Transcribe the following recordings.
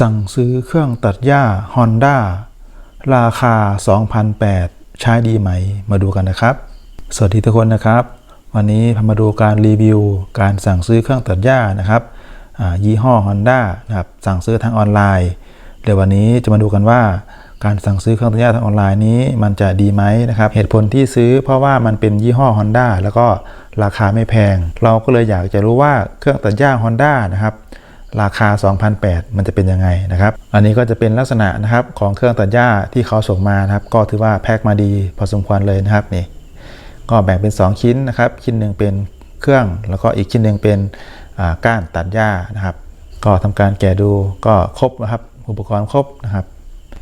สั่งซื้อเครื่องตัดหญ้า Honda ราคา 2,008 ใช้ดีไหม มาดูกันนะครับ สวัสดีทุกคนนะครับ วันนี้พามาดูการรีวิว การสั่งซื้อเครื่องตัดหญ้านะครับยี่ห้อ Honda นะครับ สั่งซื้อทางออนไลน์ เดี๋ยววันนี้จะมาดูกันว่า การสั่งซื้อเครื่องตัดหญ้าทางออนไลน์นี้มันจะดีไหมนะครับ เหตุผลที่ซื้อเพราะว่ามันเป็นยี่ห้อ Honda แล้วก็ราคาไม่แพง เราก็เลยอยากจะรู้ว่าเครื่องตัดหญ้า Honda นะครับ ราคา 2,008มันจะเป็นยังไงนะครับ อันนี้ก็จะเป็นลักษณะนะครับของเครื่องตัดหญ้าที่เขาส่งมานะครับ ก็ถือว่าแพ็คมาดีพอสมควรเลยนะครับนี่ก็แบ่งเป็น 2 ชิ้นนะครับ ชิ้นหนึ่งเป็นเครื่อง แล้วก็อีกชิ้นหนึ่งเป็นอ่าก้านตัดหญ้านะครับ ก็ทำการแกะดูก็ครบนะครับ อุปกรณ์ครบนะครับ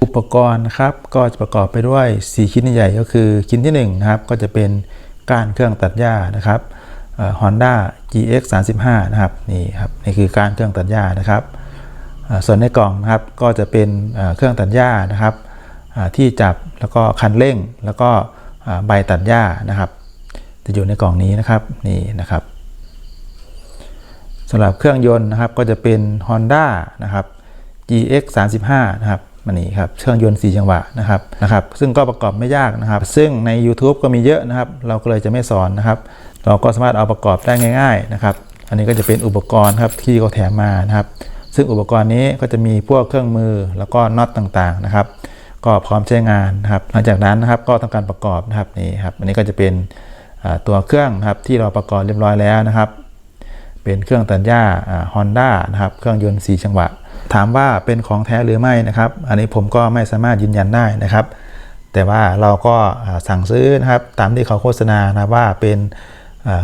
อุปกรณ์นะครับก็จะประกอบไปด้วย 4 ชิ้นใหญ่ก็คือชิ้นที่1นะครับก็จะเป็นก้านเครื่องตัดหญ้านะครับ ฮอนด้า GX 35นะครับนี่ครับนี่คือกานเครื่องตัดหญ้านะครับส่วนในกล่องนะครับก็จะเป็นเครื่องตัดหญ้านะครับที่จับแล้วก็คันเร่ง แล้วก็ใบตัดหญ้านะครับ จะอยู่ในกล่องนี้นะครับนี่นะครับสำหรับเครื่องยนต์นะครับก็จะเป็น Honda นะครับ GX 35นะครับ มันนี่ครับเครื่องยนต์4จังหวะนะครับนะครับซึ่งก็ประกอบไม่ยากนะครับ ซึ่งใน YouTube ก็มีเยอะนะครับ เราก็เลยจะไม่สอนนะครับ เราก็สามารถเอาประกอบได้ง่าย ๆนะครับ อันนี้ก็จะเป็นอุปกรณ์ครับที่เขาแถมมานะครับ ซึ่งอุปกรณ์นี้ก็จะมีพวกเครื่องมือแล้วก็น็อตต่างๆนะครับ ก็พร้อมใช้งานนะครับหลังจากนั้นนะครับก็ทำการประกอบนะครับนี่ครับอันนี้ก็จะเป็นตัวเครื่องนะครับที่เราประกอบเรียบร้อยแล้วนะครับ เป็นเครื่องตัดหญ้าฮอนด้านะครับเครื่องยนต์4จังหวะ ถามว่าเป็นของแท้หรือไม่นะครับ อันนี้ผมก็ไม่สามารถยืนยันได้นะครับ แต่ว่าเราก็สั่งซื้อนะครับตามที่เขาโฆษณานะว่าเป็น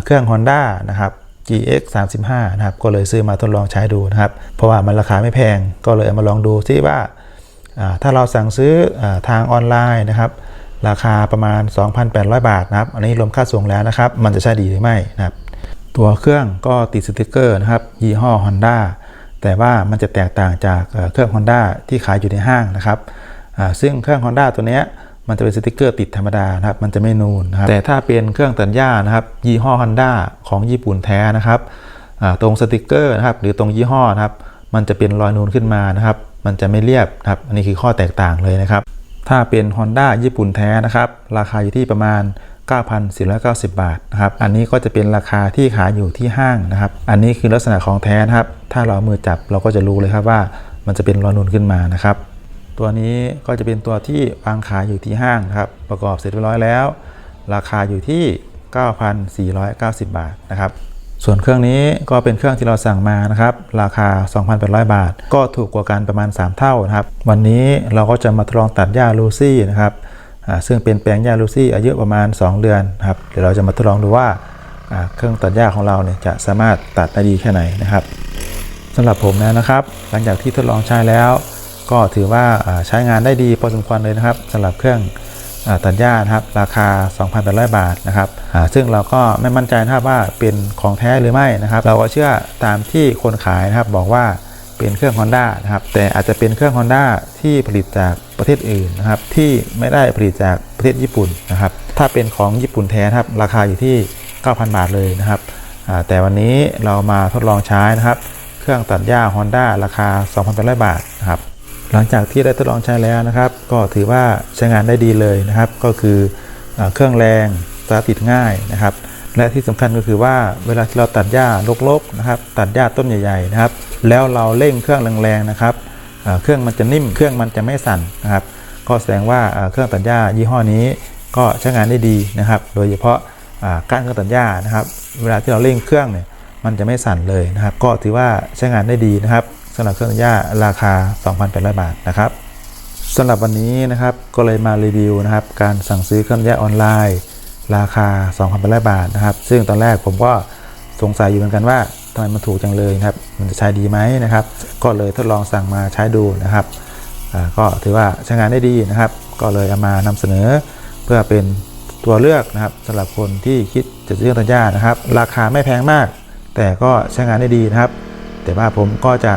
เครื่อง Honda นะครับ GX 35นะครับก็เลยซื้อมาทดลองใช้ดูนะครับ เพราะว่ามันราคาไม่แพงก็เลยเอามาลองดูซิว่าอ่าถ้าเราสั่งซื้ออทางออนไลน์นะครับ ราคาประมาณ 2,800 บาทนะครับ อันนี้รวมค่าส่งแล้วนะครับ มันจะใช้ดีหรือไม่นะครับ ตัวเครื่องก็ติดสติกเกอร์นะครับยี่ห้อ Honda แต่ว่ามันจะแตกต่างจากเครื่อง Honda ที่ขายอยู่ในห้างนะครับซึ่งเครื่อง Honda ตัวนี้มันจะเป็นสติกเกอร์ติดธรรมดานะครับมันจะไม่นูนนะครับแต่ถ้าเป็นเครื่องตัดหญ้านะครับยี่ห้อ Honda ของญี่ปุ่นแท้นะครับตรงสติกเกอร์นะครับหรือตรงยี่ห้อนะครับมันจะเป็นรอยนูนขึ้นมานะครับ มันจะไม่เรียบนะครับอันนี้คือข้อแตกต่างเลยนะครับ ถ้าเป็น Honda ญี่ปุ่นแท้นะครับ ราคาอยู่ที่ประมาณ 9,490 บาทนะครับ อันนี้ก็จะเป็นราคาที่ขายอยู่ที่ห้างนะครับ อันนี้คือลักษณะของแท้นะครับ ถ้าเราเอามือจับเราก็จะรู้เลยครับว่ามันจะเป็นรอยนูนขึ้นมานะครับ ตัวนี้ก็จะเป็นตัวที่วางขายอยู่ที่ห้างครับ ประกอบเสร็จเรียบร้อยแล้ว ราคาอยู่ที่ 9,490 บาทนะครับ ส่วนเครื่องนี้ก็เป็นเครื่องที่เราสั่งมานะครับ ราคา 2,800 บาท ก็ถูกกว่ากันประมาณ 3 เท่านะครับ วันนี้เราก็จะมาทดลองตัดหญ้าลูซี่นะครับ ซึ่งเป็นแปลงหญ้าลูซี่อายุประมาณ 2 เดือนครับเดี๋ยวเราจะมาทดลองดูว่าเครื่องตัดหญ้าของเราเนี่ยจะสามารถตัดได้ดีแค่ไหนนะครับสำหรับผมนะนะครับ หลังจากที่ทดลองใช้แล้ว ก็ถือว่าใช้งานได้ดีพอสมควรเลยนะครับสำหรับเครื่องตัดหญ้านะครับราคา 2,800 บาทนะครับซึ่งเราก็ไม่มั่นใจนะครับว่าเป็นของแท้หรือไม่นะครับ เราก็เชื่อตามที่คนขายนะครับบอกว่า เป็นเครื่อง Honda นะครับ แต่อาจจะเป็นเครื่อง Honda ที่ผลิตจากประเทศอื่นนะครับ ที่ไม่ได้ผลิตจากประเทศญี่ปุ่นนะครับ ถ้าเป็นของญี่ปุ่นแท้ครับ ราคาอยู่ที่ 9,000 บาทเลยนะครับ แต่วันนี้เรามาทดลองใช้นะครับ เครื่องตัดหญ้า Honda ราคา 2,800 บาทนะครับ หลังจากที่ได้ทดลองใช้แล้วนะครับ ก็ถือว่าใช้งานได้ดีเลยนะครับ ก็คือเออเครื่องแรงสตาร์ทติดง่ายนะครับ และที่สำคัญก็คือว่าเวลาที่เราตัดหญ้ารกๆนะครับ ตัดหญ้าต้นใหญ่ๆนะครับ แล้วเราเร่งเครื่องแรงๆนะครับเครื่องมันจะนิ่ม เครื่องมันจะไม่สั่นนะครับ ก็แสดงว่าเครื่องตัดหญ้ายี่ห้อนี้ก็ใช้งานได้ดีนะครับ โดยเฉพาะก้านเครื่องตัดหญ้านะครับ เวลาที่เราเร่งเครื่องเนี่ยมันจะไม่สั่นเลยนะครับ ก็ถือว่าใช้งานได้ดีนะครับสำหรับเครื่องตัดหญ้าราคา 2,800 บาทนะครับสำหรับวันนี้นะครับก็เลยมารีวิวนะครับ การสั่งซื้อเครื่องตัดหญ้าออนไลน์ ราคา 2,800 บาทนะครับ ซึ่งตอนแรกผมก็สงสัยอยู่เหมือนกันว่าทำไมมันถูกจังเลยนะครับ มันจะใช้ดีไหมนะครับ ก็เลยทดลองสั่งมาใช้ดูนะครับ ก็ถือว่าใช้งานได้ดีนะครับ ก็เลยเอามานำเสนอเพื่อเป็นตัวเลือกนะครับสำหรับคนที่คิดจะซื้อเครื่องตัดหญ้านะครับ ราคาไม่แพงมาก แต่ก็ใช้งานได้ดีนะครับ แต่ว่าผมก็จะ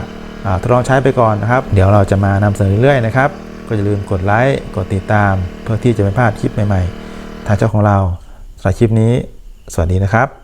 ทดลองใช้ไปก่อนนะครับ เดี๋ยวเราจะมานำเสนอเรื่อยๆนะครับ ก็อย่าลืมกดไลค์ กดติดตาม เพื่อที่จะไม่พลาดคลิปใหม่ ๆ ทางเจ้าของเรา สำหรับคลิปนี้ สวัสดีนะครับ